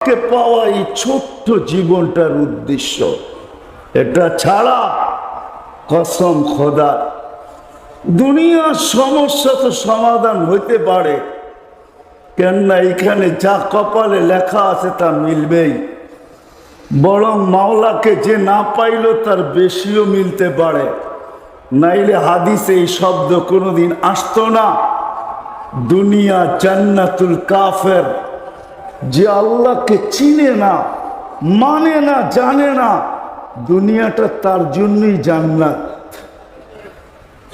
কে পাওয়া এই ছোট্ট জীবনটার উদ্দেশ্য? এটা ছাড়া কসম খোদা, দুনিয়ার সমস্যা তো সমাধান হইতে পারে। কেননা এখানে যা কপালে লেখা আছে তা মিলবেই। বরং মাওলাকে যে না পাইল তার বেশিও মিলতে পারে। নাইলে হাদিসে এই শব্দ কোনোদিন আসতো না। দুনিয়া জান্নাতুল কাফের। যে আল্লাহকে চিনে না মানে না, জানে না, দুনিয়াটা তার জন্যই জান্নাত।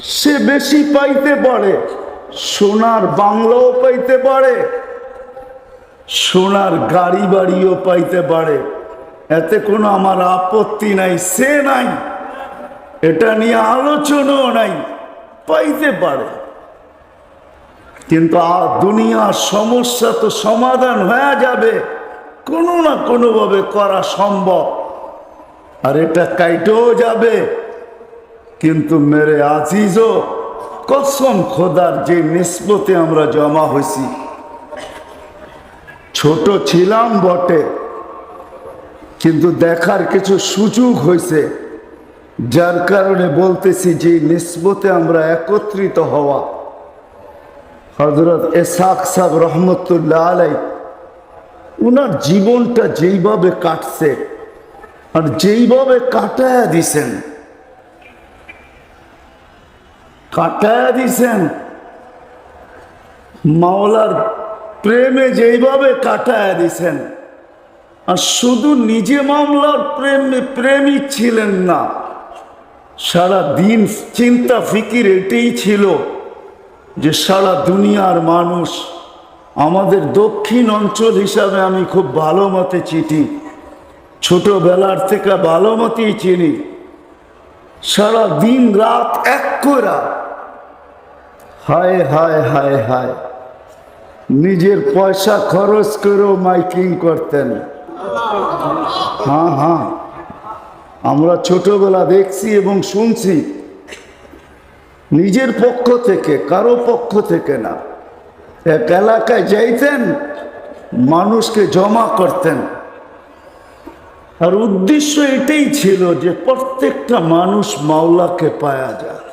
সে বেশি পাইতে পারে, সোনার বাংলাও পাইতে পারে, সোনার গাড়ি বাড়িও পাইতে পারে। এতে কোনো আমার আপত্তি নাই, সে নাই। এটা নিয়ে আলোচনাও নাই, পাইতে পারে। কিন্তু আ- দুনিয়ার সমস্যা তো সমাধান হয়ে যাবে। কোনো না কোনোভাবে করা সম্ভব। আর এটা কাইটেও যাবে। কিন্তু মেরে আজিজও, কসম খোদার যে নিসবতে আমরা জমা হয়েছি ছোট ছিলাম বটে, কিন্তু দেখার কিছু সুযোগ হয়েছে যার কারণে বলতেছি যে নিসবতে আমরা একত্রিত হওয়া। হজরত এসাক সাহ রহমতুল্লাহ আলাই, উনার জীবনটা যেইভাবে কাটছে আর যেইভাবে কাটায়া দিছেন কাটায়া দিছেন, মাওলার প্রেমে যেইভাবে কাটায়া দিছেন, আর শুধু নিজে মামলার প্রেমে প্রেমিক ছিলেন না সারা দিন চিন্তা, ফিকির এটাই ছিল। যে সারা দুনিয়ার মানুষ আমাদের দক্ষিণ অঞ্চল হিসাবে আমি খুব ভালো মতে চিঠি ছোটবেলার থেকে ভালো মতেই চিনি। সারা দিন রাত এক করা হায় হায় হায় হায়, নিজের পয়সা খরচ করেও মাইকিং করতেন। হ্যাঁ হ্যাঁ আমরা ছোটবেলা দেখছি এবং শুনছি নিজের পক্ষ থেকে, কারও পক্ষ থেকে না। এক এলাকায় যাইতেন, মানুষকে জমা করতেন। আর উদ্দেশ্য এটাই ছিল যে প্রত্যেকটা মানুষ মাওলাকে পাওয়া যায়।